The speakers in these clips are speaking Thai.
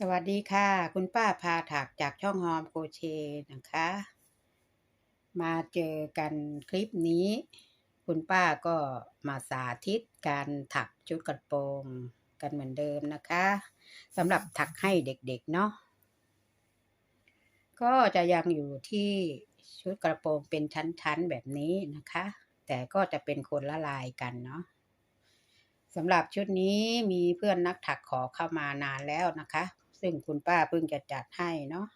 สวัสดีค่ะ คุณป้าพาถักจากช่องฮอมโคเชนะคะ มาเจอกันคลิปนี้ คุณป้าก็มาสาธิตการถักชุดกระโปรงกันเหมือนเดิมนะคะสำหรับถักให้เด็กๆเนาะก็จะยังอยู่ที่ชุดกระโปรงเป็นชั้นๆแบบนี้นะคะ แต่ก็จะเป็นคนละลายกันเนาะสำหรับชุดนี้มีเพื่อนนักถักขอเข้ามานานแล้วนะคะ ซึ่งคุณป้าเพิ่งจะจัดให้เนาะ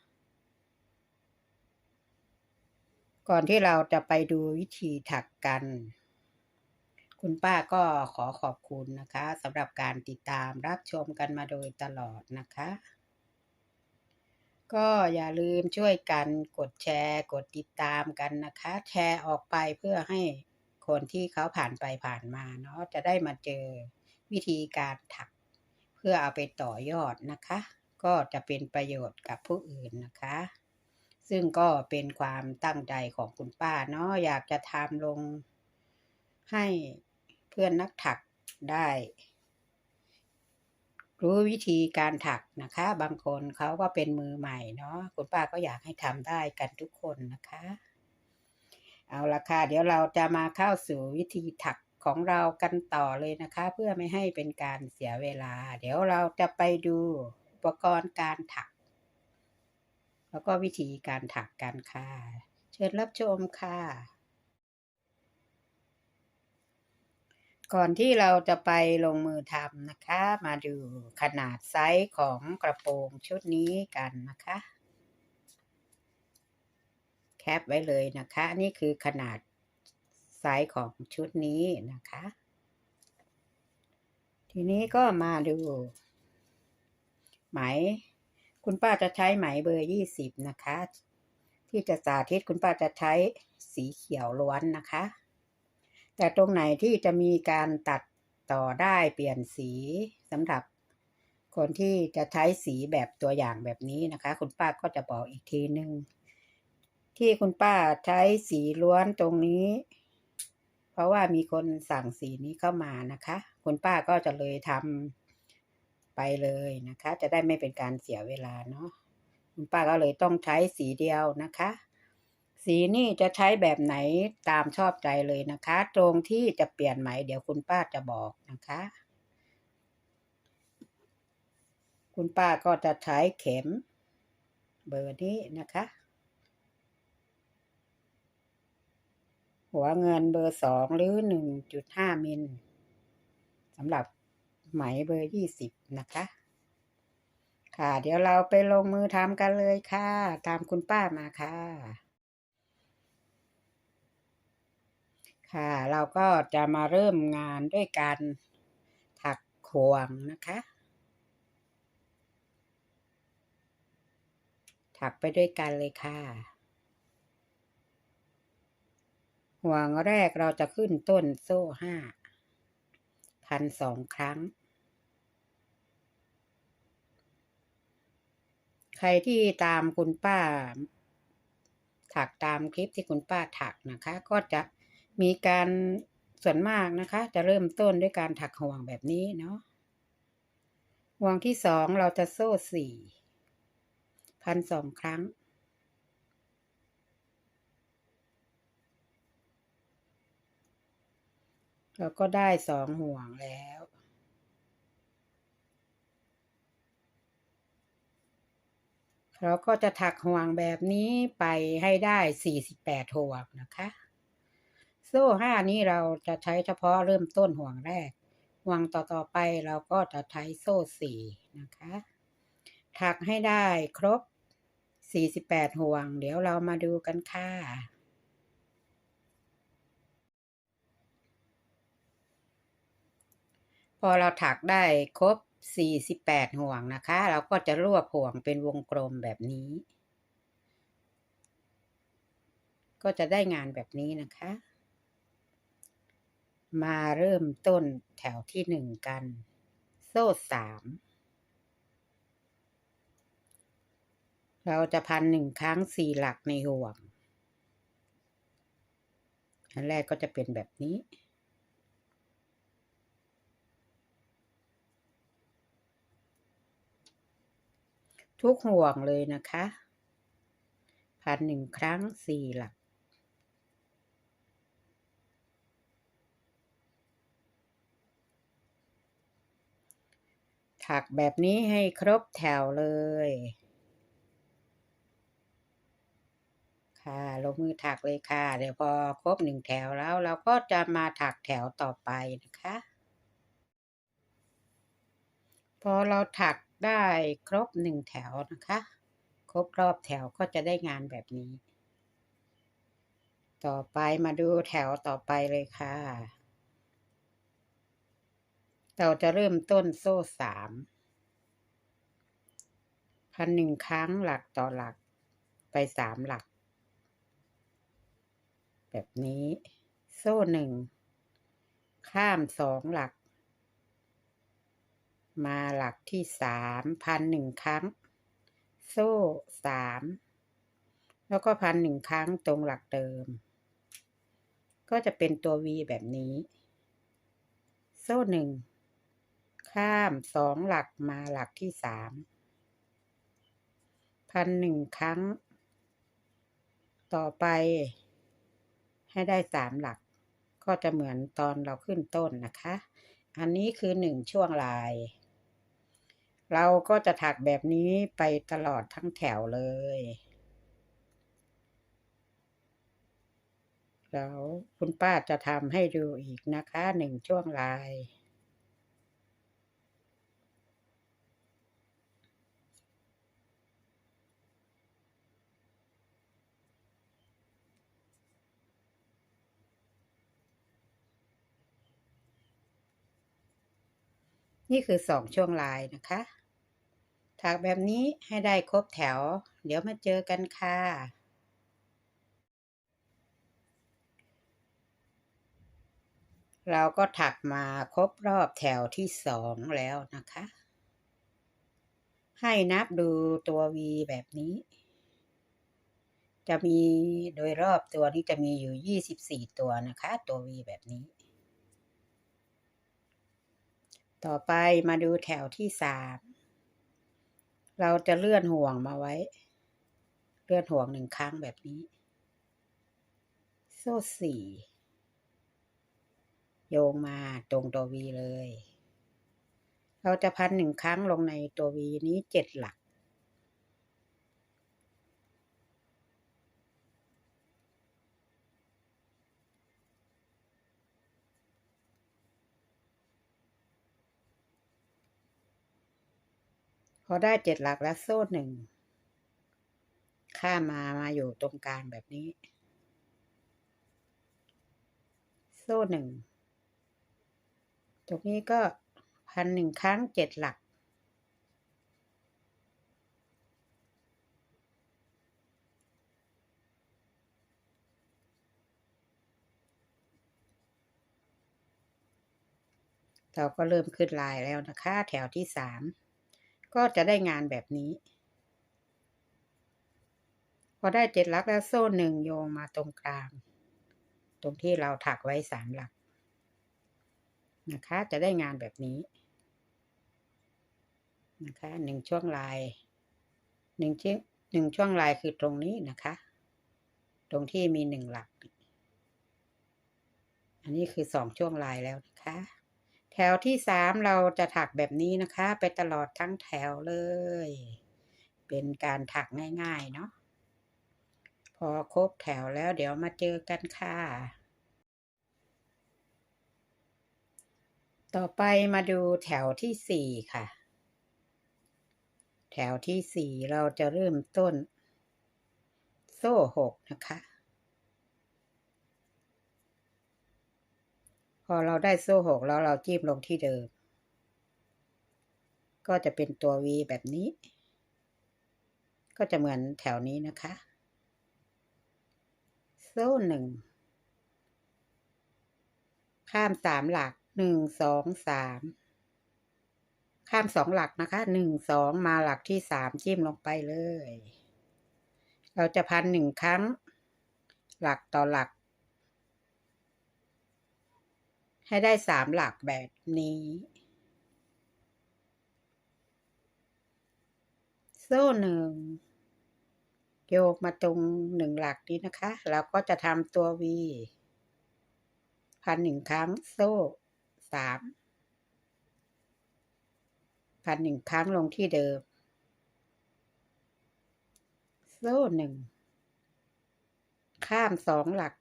ก่อนที่เราจะไปดูวิธีถักกัน คุณป้าก็ขอขอบคุณนะคะสำหรับการติดตามรับชมกันมาโดยตลอดนะคะ ก็อย่าลืมช่วยกันกดแชร์ กดติดตามกันนะคะ แชร์ออกไปเพื่อให้คนที่เขาผ่านไปผ่านมาเนาะจะได้มาเจอวิธีการถัก เพื่อเอาไปต่อยอดนะคะ ก็จะเป็นประโยชน์กับผู้อื่นนะคะ ซึ่งก็เป็นความตั้งใจของคุณป้าเนาะอยากจะทำลงให้เพื่อนนักถักได้ รู้วิธีการถักนะคะ บางคนเขาก็เป็นมือใหม่เนาะคุณป้าก็อยากให้ทำได้กันทุกคนนะคะ เอาละค่ะเดี๋ยวเราจะมาเข้าสู่วิธีถักของเรากันต่อเลยนะคะ เพื่อไม่ให้เป็นการเสียเวลา เดี๋ยวเราจะไปดู ปกรณ์การถัก แล้วก็วิธีการถักกันค่ะ เชิญรับชมค่ะ ก่อนที่เราจะไปลงมือทำนะคะ มาดูขนาดไซส์ของกระโปรงชุดนี้กันนะคะ แคปไว้เลยนะคะ นี่คือขนาดไซส์ของชุดนี้นะคะ ทีนี้ก็มาดู ไหม คุณป้าจะใช้ไหมเบอร์ยี่สิบนะคะ ที่จะสาธิตคุณป้าจะใช้สีเขียวล้วนนะคะ แต่ตรงไหนที่จะมีการตัดต่อได้เปลี่ยนสีสำหรับคนที่จะใช้สีแบบตัวอย่างแบบนี้นะคะ คุณป้าก็จะบอกอีกทีหนึ่งที่คุณป้าใช้สีล้วนตรงนี้ เพราะว่ามีคนสั่งสีนี้เข้ามานะคะ คุณป้าก็จะเลยทำ ไปเลยนะคะ จะได้ไม่เป็นการเสียเวลาเนาะคุณป้าก็เลยต้องใช้สีเดียวนะคะ สีนี่จะใช้แบบไหนตามชอบใจเลยนะคะ ตรงที่จะเปลี่ยนไหม เดี๋ยวคุณป้าจะบอกนะคะ คุณป้าก็จะใช้เข็ม เบอร์นี้นะคะ หัวเงินเบอร์สองหรือหนึ่งจุดห้ามิลสำหรับ ไหมเบอร์ยี่สิบนะคะ ค่ะ เดี๋ยวเราไปลงมือทำกันเลยค่ะ ตามคุณป้ามาค่ะ ค่ะ เราก็จะมาเริ่มงานด้วยการถักห่วงนะคะ ถักไปด้วยกันเลยค่ะห่วงแรกเราจะขึ้นต้นโซ่ห้าพันสองครั้ง ใครที่ตามคุณป้า ถักตามคลิปที่คุณป้าถักนะคะ ก็จะมีการส่วนมากนะคะ จะเริ่มต้นด้วยการถักห่วงแบบนี้เนาะห่วงที่สองเราจะโซ่สี่พันสองครั้งเราก็ได้สองห่วงแล้ว เราก็จะถักห่วงแบบนี้ไปให้ได้สี่สิบแปดห่วงนะคะ โซ่ห้านี้เราจะใช้เฉพาะเริ่มต้นห่วงแรก ห่วงต่อๆไปเราก็จะใช้โซ่สี่นะคะ ถักให้ได้ครบสี่สิบแปดห่วง เดี๋ยวเรามาดูกันค่ะพอเราถักได้ครบ 48ห่วงนะคะ เราก็จะรวบห่วงเป็นวงกลมแบบนี้ ก็จะได้งานแบบนี้นะคะ มาเริ่มต้นแถวที่หนึ่งกัน โซ่สามเราจะพันหนึ่งครั้งสี่หลักในห่วง อันแรกก็จะเป็นแบบนี้ ทุกห่วงเลยนะคะพันหนึ่งครั้งสี่หลัก ถักแบบนี้ให้ครบแถวเลย ค่ะลงมือถักเลยค่ะ เดี๋ยวพอครบหนึ่งแถวแล้ว เราก็จะมาถักแถวต่อไปนะคะ พอเราถัก ได้ครบหนึ่งแถวนะคะ ครบรอบแถวก็จะได้งานแบบนี้ ต่อไปมาดูแถวต่อไปเลยค่ะ เราจะเริ่มต้นโซ่สามพันหนึ่งครั้งหลักต่อหลักไปสามหลัก แบบนี้ โซ่หนึ่งข้ามสองหลัก มาหลักที่สามพันหนึ่งครั้ง โซ่สามแล้วก็พันหนึ่งครั้งตรงหลักเดิม ก็จะเป็นตัว V แบบนี้ โซ่หนึ่งข้ามสองหลักมาหลักที่สามพันหนึ่งครั้ง ต่อไป ให้ได้สามหลัก ก็จะเหมือนตอนเราขึ้นต้นนะคะ อันนี้คือหนึ่งช่วงลาย เราก็จะถักแบบนี้ไปตลอดทั้งแถวเลย แล้วคุณป้าจะทำให้ดูอีกนะคะหนึ่งช่วงลาย นี่คือสองช่วงลายนะคะถักแบบนี้ให้ได้ครบแถว เดี๋ยวมาเจอกันค่ะ เราก็ถักมาครบรอบแถวที่สองแล้วนะคะ ให้นับดูตัว V แบบนี้ จะมีโดยรอบตัวนี้จะมีอยู่ 24 ตัวนะคะ ตัว V แบบนี้ ต่อไปมาดูแถวที่สาม เราจะเลื่อนห่วงมาไว้ เลื่อนห่วงหนึ่งครั้งแบบนี้ โซ่สี่โยงมาตรงตัววีเลย เราจะพันหนึ่งครั้งลงในตัววีนี้เจ็ดหลัก พอได้เจ็ดหลักแล้วโซ่หนึ่งข้ามามาอยู่ตรงกลางแบบนี้ โซ่หนึ่งตรงนี้ก็พันหนึ่งครั้งเจ็ดหลัก เราก็เริ่มขึ้นลายแล้วนะคะ แถวที่สาม ก็จะได้งานแบบนี้ พอได้เจ็ดหลักแล้วโซ่หนึ่งโยงมาตรงกลาง ตรงที่เราถักไว้สามหลัก นะคะ จะได้งานแบบนี้ นะคะหนึ่งช่วงลายหนึ่งช่วงหนึ่งช่วงลายคือตรงนี้นะคะ ตรงที่มีหนึ่งหลัก อันนี้คือสองช่วงลายแล้วนะคะ แถวที่สามเราจะถักแบบนี้นะคะ ไปตลอดทั้งแถวเลย เป็นการถักง่ายๆเนาะพอครบแถวแล้วเดี๋ยวมาเจอกันค่ะ ต่อไปมาดูแถวที่สี่ค่ะ แถวที่สี่เราจะเริ่มต้น โซ่หกนะคะ พอเราได้โซ่หกแล้วเราจิ้มลงที่เดิม ก็จะเป็นตัว V แบบนี้ ก็จะเหมือนแถวนี้นะคะ โซ่หนึ่ง ข้ามสามหลักหนึ่งสองสามข้ามสองหลักนะคะหนึ่งสองมาหลักที่สามจิ้มลงไปเลย เราจะพันหนึ่งครั้ง หลักต่อหลัก ให้ได้สามหลักแบบนี้ โซ่หนึ่งโยกมาตรงหนึ่งหลักนี้นะคะ เราก็จะทำตัว V พันหนึ่งครั้งโซ่สามพันหนึ่งครั้งลงที่เดิม โซ่หนึ่งข้ามสองหลัก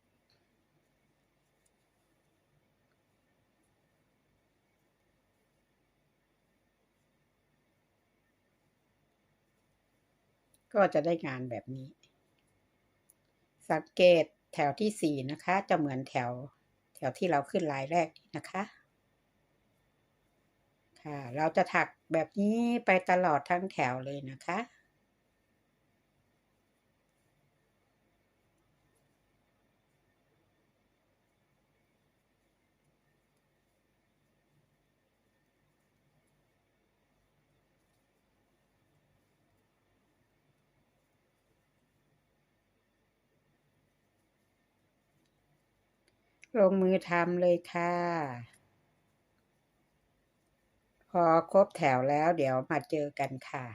ก็จะได้งานแบบนี้ สังเกตแถวที่สี่นะคะ จะเหมือนแถวแถวที่เราขึ้นลายแรกนะคะค่ะเราจะถักแบบนี้ไปตลอดทั้งแถวเลยนะคะ ลงมือทำเลยค่ะ พอครบแถวแล้วเดี๋ยวมาเจอกันค่ะ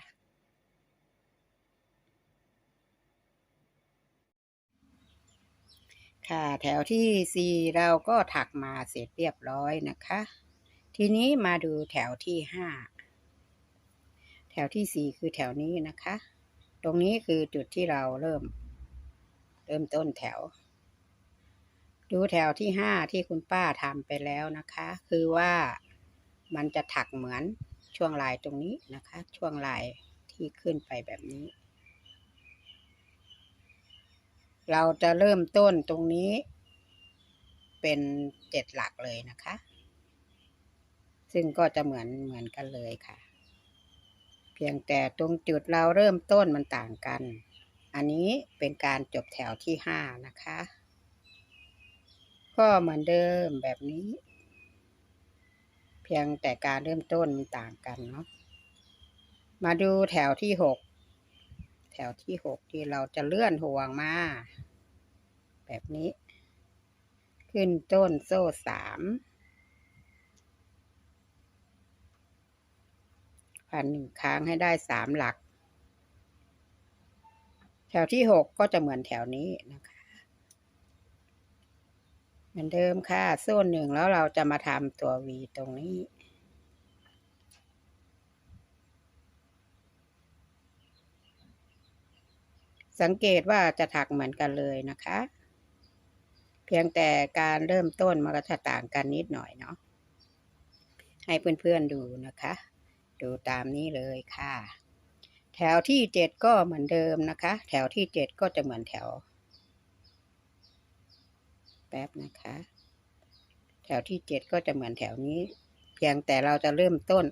ค่ะแถวที่สี่เราก็ถักมาเสร็จเรียบร้อยนะคะ ทีนี้มาดูแถวที่ห้าแถวที่สี่คือแถวนี้นะคะ ตรงนี้คือจุดที่เราเริ่ม เริ่มต้นแถว ดูแถวที่ห้าที่คุณป้าทำไปแล้วนะคะ คือว่ามันจะถักเหมือนช่วงลายตรงนี้นะคะ ช่วงลายที่ขึ้นไปแบบนี้ เราจะเริ่มต้นตรงนี้ เป็นเจ็ดหลักเลยนะคะ ซึ่งก็จะเหมือนเหมือนกันเลยค่ะ เพียงแต่ตรงจุดเราเริ่มต้นมันต่างกัน อันนี้เป็นการจบแถวที่ห้านะคะ ก็เหมือนเดิมแบบนี้ เพียงแต่การเริ่มต้นมันต่างกันเนาะมาดูแถวที่หกแถวที่หกที่เราจะเลื่อนห่วงมา แบบนี้ ขึ้นต้นโซ่สามพันหนึ่งครั้งให้ได้สามหลัก แถวที่หกก็จะเหมือนแถวนี้นะคะ เหมือนเดิมค่ะโซ่หนึ่งแล้วเราจะมาทำตัว V ตรงนี้ สังเกตว่าจะถักเหมือนกันเลยนะคะ เพียงแต่การเริ่มต้นมันก็จะต่างกันนิดหน่อยเนาะให้เพื่อนๆดูนะคะ ดูตามนี้เลยค่ะ แถวที่เจ็ดก็เหมือนเดิมนะคะ แถวที่เจ็ดก็จะเหมือนแถว แป๊บนะคะ แถวที่เจ็ดก็จะเหมือนแถวนี้ เพียงแต่เราจะเริ่มต้น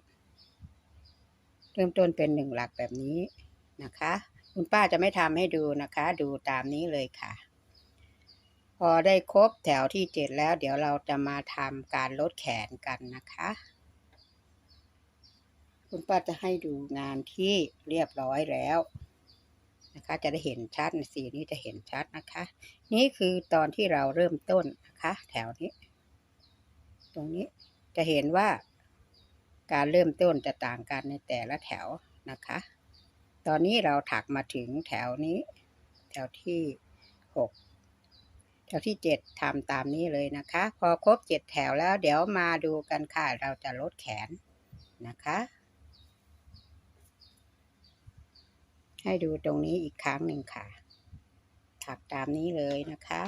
เริ่มต้นเป็นหนึ่งหลักแบบนี้นะคะ คุณป้าจะไม่ทำให้ดูนะคะ ดูตามนี้เลยค่ะ พอได้ครบแถวที่เจ็ดแล้ว เดี๋ยวเราจะมาทำการลดแขนกันนะคะ คุณป้าจะให้ดูงานที่เรียบร้อยแล้ว นะคะ จะได้เห็นชัดสีนี้จะเห็นชัดนะคะ นี่คือตอนที่เราเริ่มต้นนะคะ แถวนี้ ตรงนี้จะเห็นว่า การเริ่มต้นจะต่างกันในแต่ละแถวนะคะ ตอนนี้เราถักมาถึงแถวนี้ แถวที่หกแถวที่เจ็ดทำตามนี้เลยนะคะ พอครบเจ็ดแถวแล้วเดี๋ยวมาดูกันค่ะ เราจะลดแขนนะคะ ให้ดูตรงนี้อีกครั้งหนึ่งค่ะ ถักตามนี้เลยนะคะ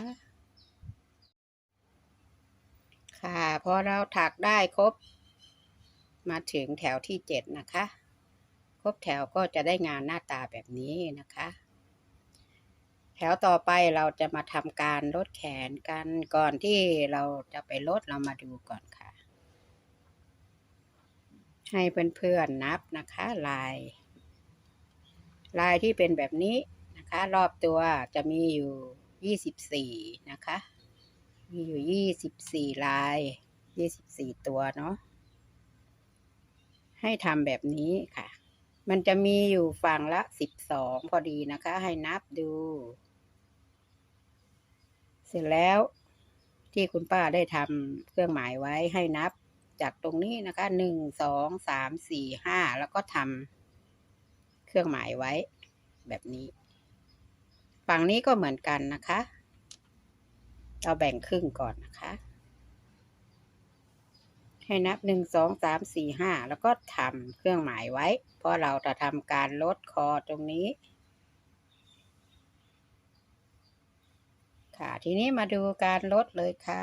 ค่ะพอเราถักได้ครบ มาถึงแถวที่เจ็ดนะคะ ครบแถวก็จะได้งานหน้าตาแบบนี้นะคะ แถวต่อไปเราจะมาทำการลดแขนกันก่อนที่เราจะไปลดเรามาดูก่อนค่ะ ให้เพื่อนๆนับนะคะลาย ลายที่เป็นแบบนี้นะคะ รอบตัวจะมีอยู่ยี่สิบสี่นะคะ มีอยู่ยี่สิบสี่ลายยี่สิบสี่ตัวเนาะให้ทำแบบนี้ค่ะ มันจะมีอยู่ฝั่งละสิบสองพอดีนะคะ ให้นับดู เสร็จแล้วที่คุณป้าได้ทำเครื่องหมายไว้ให้นับจากตรงนี้นะคะหนึ่งสองสามสี่ห้าแล้วก็ทำ เครื่องหมายไว้ แบบนี้ ฝั่งนี้ก็เหมือนกันนะคะ เราแบ่งครึ่งก่อนนะคะ ให้นับหนึ่งสองสามสี่ห้าแล้วก็ทำเครื่องหมายไว้ เพราะเราจะทำการลดคอตรงนี้ ค่ะทีนี้มาดูการลดเลยค่ะ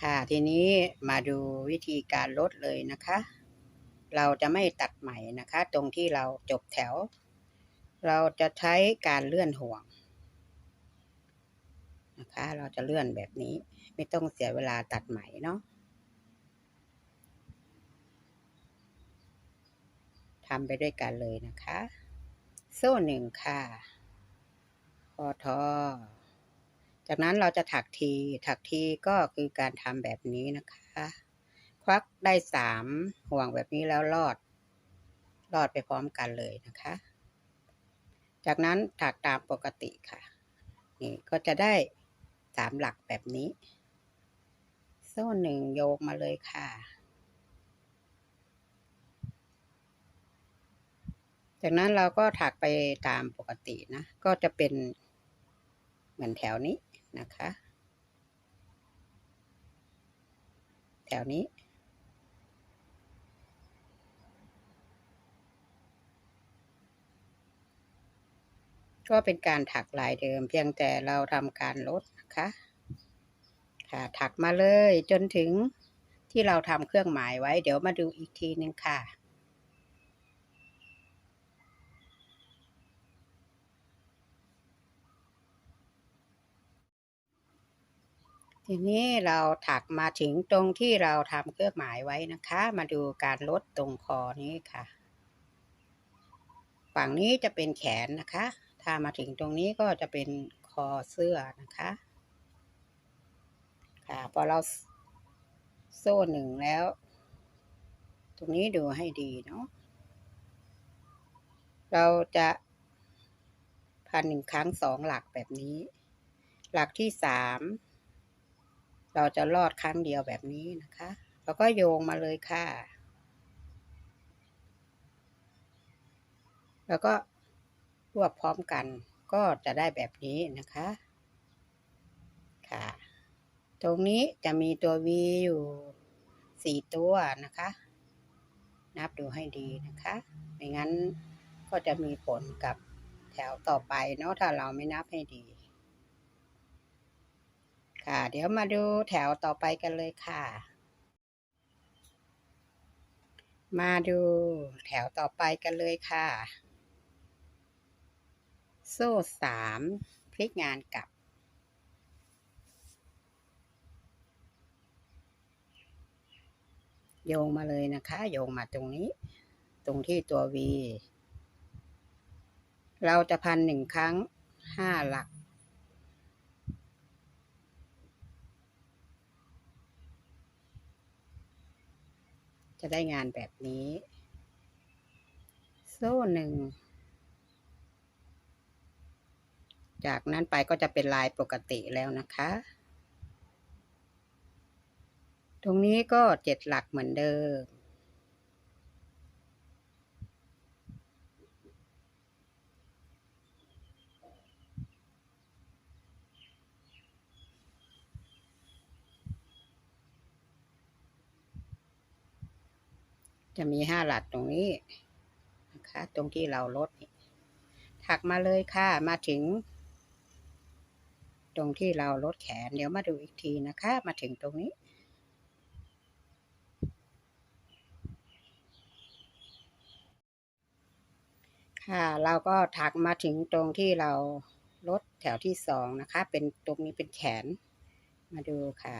ค่ะ ทีนี้มาดูวิธีการลดเลยนะคะ เราจะไม่ตัดใหม่นะคะ ตรงที่เราจบแถว เราจะใช้การเลื่อนห่วงนะคะ เราจะเลื่อนแบบนี้ ไม่ต้องเสียเวลาตัดใหม่เนาะทำไปด้วยกันเลยนะคะ โซ่หนึ่งค่ะพอทอจากนั้นเราจะถักที ถักทีก็คือการทำแบบนี้นะคะ ควักได้สามห่วงแบบนี้แล้วลอดลอดไปพร้อมกันเลยนะคะ จากนั้นถักตามปกติค่ะ นี่ก็จะได้สามหลักแบบนี้ โซ่หนึ่งโยกมาเลยค่ะ จากนั้นเราก็ถักไปตามปกตินะ ก็จะเป็นเหมือนแถวนี้นะคะ แถวนี้ ก็เป็นการถักลายเดิม เพียงแต่เราทำการลดนะคะค่ะถักมาเลยจนถึงที่เราทำเครื่องหมายไว้ เดี๋ยวมาดูอีกทีหนึ่งค่ะทีนี้เราถักมาถึงตรงที่เราทำเครื่องหมายไว้นะคะ มาดูการลดตรงคอนี้ค่ะ ฝั่งนี้จะเป็นแขนนะคะ ถ้ามาถึงตรงนี้ก็จะเป็นคอเสื้อนะคะ ค่ะ พอเราโซ่หนึ่งแล้ว ตรงนี้ดูให้ดีเนาะ เราจะพันหนึ่งครั้งสองหลักแบบนี้ หลักที่สามเราจะลอดครั้งเดียวแบบนี้นะคะ แล้วก็โยงมาเลยค่ะ แล้วก็ รวบพร้อมกันก็จะได้แบบนี้นะคะ ค่ะ ตรงนี้จะมีตัว V อยู่สี่ตัวนะคะ นับดูให้ดีนะคะ ไม่งั้นก็จะมีผลกับแถวต่อไปเนาะถ้าเราไม่นับให้ดี ค่ะ เดี๋ยวมาดูแถวต่อไปกันเลยค่ะ มาดูแถวต่อไปกันเลยค่ะ โซ่สามพลิกงานกลับ โยงมาเลยนะคะ โยงมาตรงนี้ ตรงที่ตัว V เราจะพันหนึ่งครั้งห้าหลัก จะได้งานแบบนี้ โซ่หนึ่ง จากนั้นไปก็จะเป็นลายปกติแล้วนะคะ ตรงนี้ก็เจ็ดหลักเหมือนเดิม จะมีห้าหลักตรงนี้นะคะ ตรงที่เราลดถักมาเลยค่ะ มาถึง ตรงที่เราลดแขน เดี๋ยวมาดูอีกทีนะคะ มาถึงตรงนี้ ค่ะ เราก็ถักมาถึงตรงที่เราลดแถวที่สองนะคะ เป็นตรงนี้เป็นแขน มาดูค่ะ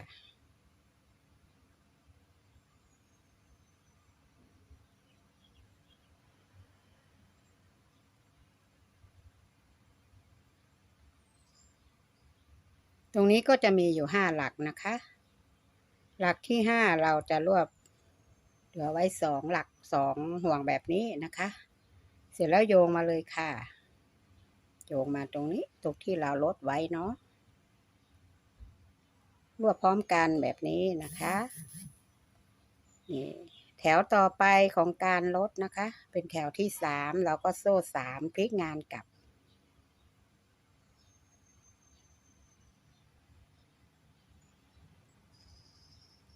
ตรงนี้ก็จะมีอยู่ห้าหลักนะคะ หลักที่ห้าเราจะรวบเหลือไว้สองหลักสองห่วงแบบนี้นะคะ เสร็จแล้วโยงมาเลยค่ะ โยงมาตรงนี้ตรงที่เราลดไว้เนาะรวบพร้อมกันแบบนี้นะคะนี่แถวต่อไปของการลดนะคะ เป็นแถวที่สามเราก็โซ่สามพลิกงานกลับ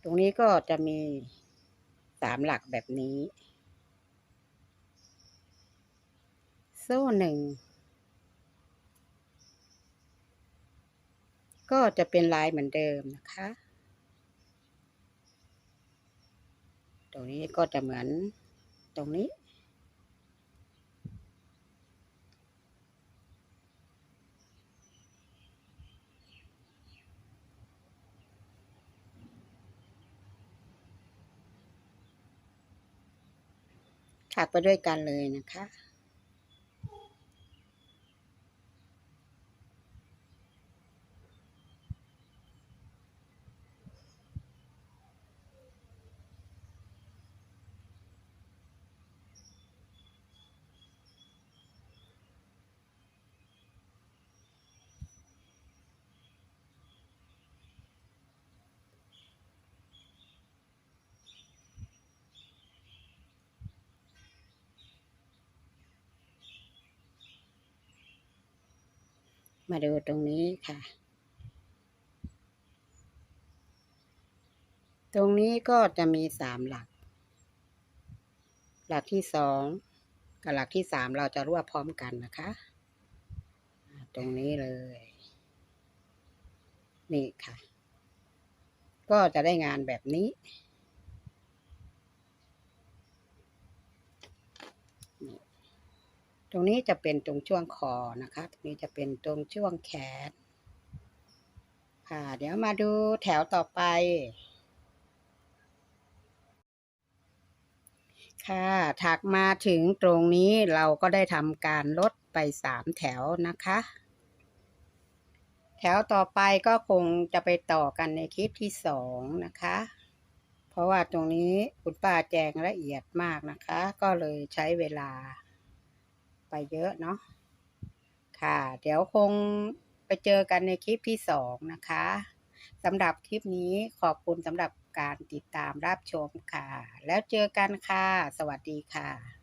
รงนี้ก็จะมีสามหลักแบบนี้ โซ่หนึ่ง ก็จะเป็นลายเหมือนเดิมนะคะ ตรงนี้ก็จะเหมือนตรงนี้ ถักไปด้วยกันเลยนะคะ มาดูตรงนี้ค่ะ ตรงนี้ก็จะมีสามหลัก หลักที่สองกับหลักที่สามเราจะรวบพร้อมกันนะคะ ตรงนี้เลย นี่ค่ะ ก็จะได้งานแบบนี้ ตรงนี้จะเป็นตรงช่วงคอนะคะ ตรงนี้จะเป็นตรงช่วงแขน ค่ะ เดี๋ยวมาดูแถวต่อไป ค่ะ ถักมาถึงตรงนี้เราก็ได้ทำการลดไปสามแถวนะคะ แถวต่อไปก็คงจะไปต่อกันในคลิปที่สองนะคะเพราะว่าตรงนี้คุณป้าแจงละเอียดมากนะคะ ก็เลยใช้เวลา ไปเยอะเนาะค่ะ เดี๋ยวคงไปเจอกันในคลิปที่สองนะคะสำหรับคลิปนี้ขอบคุณสำหรับการติดตามรับชมค่ะ แล้วเจอกันค่ะ สวัสดีค่ะ